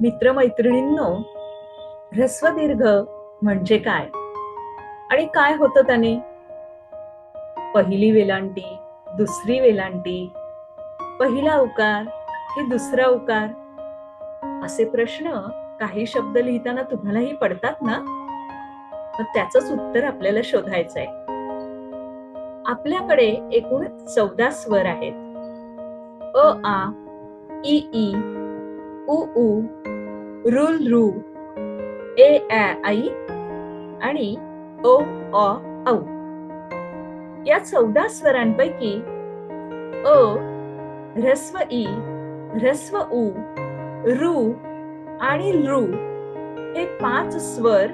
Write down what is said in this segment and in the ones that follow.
मित्रमैत्रिणींनो ह्रस्वदीर्घ म्हणजे काय? आणि काय होतं त्याने? पहिली वेलांटी दुसरी वेलांटी पहिला उकार की दुसरा उकार? असे प्रश्न काही शब्द लिहिताना तुम्हालाही पडतात ना? मग उत्तर आपल्याला शोधायचं आहे आपल्याकडे एकूण चौदा स्वर आहेत. अ आ इ ई उ उ रुल रू ए ॲ आई आणि ओ अ औ. या चौदा स्वरांपैकी अ ह्रस्व ई ह्रस्व उ रु आणि रू हे पाच स्वर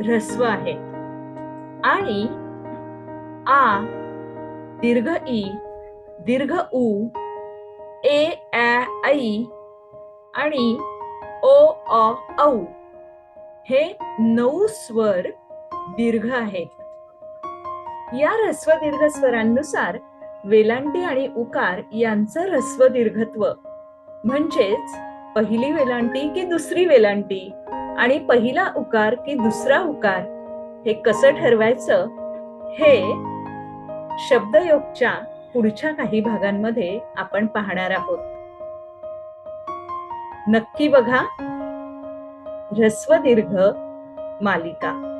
ह्रस्व आहेत. आणि आ दीर्घ ई दीर्घ उ ए ऍ ऐ आणि ओ अ औ हे नऊ स्वर दीर्घ आहेत. या ह्रस्व दीर्घ स्वरांनुसार वेलांटी आणि उकार यांचं ह्रस्व दीर्घत्व म्हणजेच पहिली वेलांटी की दुसरी वेलांटी आणि पहिला उकार की दुसरा उकार हे कसं ठरवायचं? हे शब्दयोगच्या पुढच्या काही भागांमध्ये आपण पाहणार आहोत. नक्की बघा. ह्रस्व दीर्घ मालिका.